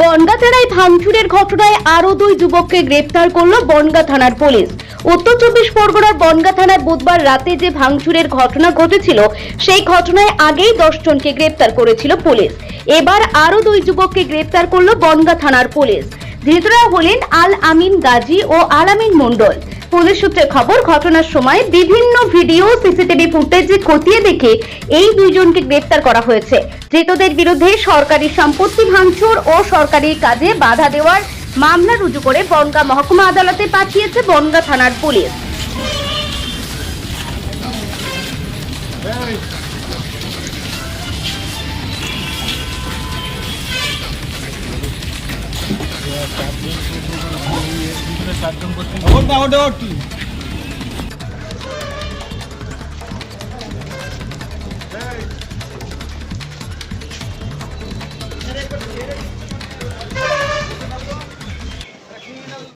বনগা থানায় ভাঙচুরের ঘটনায় আরও দুই যুবককে গ্রেপ্তার করল বনগা থানার পুলিশ। উত্তর চব্বিশ পরগনার বনগা থানায় বুধবার রাতে যে ভাঙচুরের ঘটনা ঘটেছিল, সেই ঘটনায় আগেই দশজনকে গ্রেপ্তার করেছিল পুলিশ। এবার আরও দুই যুবককে গ্রেপ্তার করল বনগা থানার পুলিশ। ধৃতরা হলেন আল আমিন গাজী ও আল আমিন মন্ডল পুলিশ সূত্রে খবর, ঘটনার সময় বিভিন্ন ভিডিও, সিসিটিভি ফুটেজে খতিয়ে দেখে এই দুইজনকে গ্রেপ্তার করা হয়েছে। ধৃতদের বিরুদ্ধে সরকারি সম্পত্তি ভাঙচুর ও সরকারি কাজে বাধা দেওয়ার মামলা রুজু করে বনগা মহকুমা আদালতে পাঠিয়েছে বনগা থানার পুলিশ। চারজন পর্যন্ত ওটা ওটা ওটি Hey!